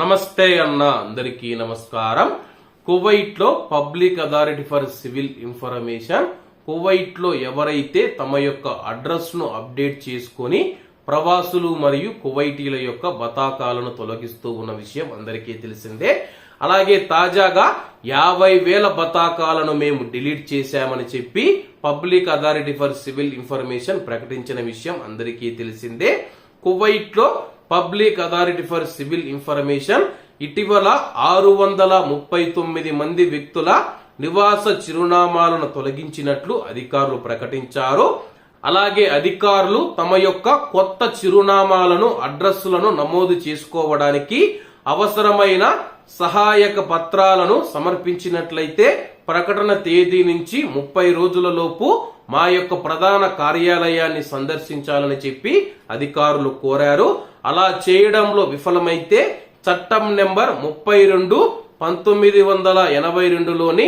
నమస్తే అన్న అందరికీ నమస్కారం. కువైట్లో public authority for civil information కువైట్లో ఎవరైతే తమ యొక్క అడ్రస్ను అప్డేట్ చేసుకొని ప్రవాసులు మరియు కువైటీల యొక్క బతాకాలను తొలగిస్తూ ఉన్న విషయం అందరికీ తెలిసిందే. అలాగే తాజాగా యాభై వేల బతాకాలను మేము డిలీట్ చేశామని చెప్పి public authority for civil information ప్రకటించిన విషయం అందరికీ తెలిసిందే. కువైట్లో public authority for civil information. ఇటీవల ఆరు వందల ముప్పై తొమ్మిది మంది వ్యక్తుల నివాస చిరునామాలను తొలగించినట్లు అధికారులు ప్రకటించారు. అలాగే అధికారులు తమ యొక్క కొత్త చిరునామాలను అడ్రస్లను నమోదు చేసుకోవడానికి అవసరమైన సహాయక పత్రాలను సమర్పించినట్లయితే ప్రకటన తేదీ నుంచి ముప్పై రోజులలోపు మా యొక్క ప్రధాన కార్యాలయాన్ని సందర్శించాలని చెప్పి అధికారులు కోరారు. అలా చేయడంలో విఫలమైతే చట్టం నెంబర్ ముప్పై రెండు పంతొమ్మిది వందల ఎనభై రెండులోని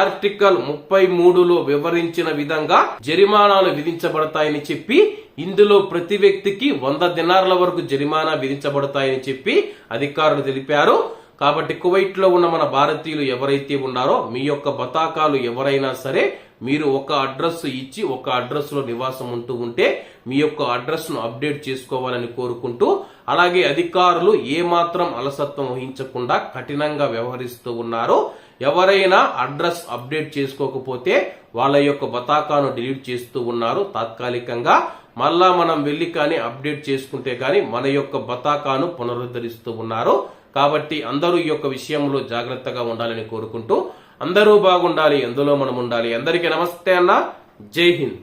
ఆర్టికల్ ముప్పై మూడులో వివరించిన విధంగా జరిమానాలు విధించబడతాయని చెప్పి ఇందులో ప్రతి వ్యక్తికి వంద దినార్ల వరకు జరిమానా విధించబడతాయని చెప్పి అధికారులు తెలిపారు. కాబట్టి కువైట్లో ఉన్న మన భారతీయులు ఎవరైతే ఉన్నారో మీ యొక్క బతాకాలు ఎవరైనా సరే మీరు ఒక అడ్రస్ ఇచ్చి ఒక అడ్రస్లో నివాసం ఉంటూ ఉంటే మీ యొక్క అడ్రస్ను అప్డేట్ చేసుకోవాలని కోరుకుంటూ అలాగే అధికారులు ఏమాత్రం అలసత్వం వహించకుండా కఠినంగా వ్యవహరిస్తూ ఉన్నారు ఎవరైనా అడ్రస్ అప్డేట్ చేసుకోకపోతే వాళ్ళ యొక్క బతాకాను డిలీట్ చేస్తూ ఉన్నారు తాత్కాలికంగా. మళ్ళా మనం వెళ్ళి కానీ అప్డేట్ చేసుకుంటే కానీ మన యొక్క బతాకాను పునరుద్ధరిస్తూ ఉన్నారు. కాబట్టి అందరూ ఈ యొక్క విషయంలో జాగ్రత్తగా ఉండాలని కోరుకుంటూ అందరూ బాగుండాలి ఎందులో మనం ఉండాలి అందరికీ నమస్తే అన్న. జై హింద్.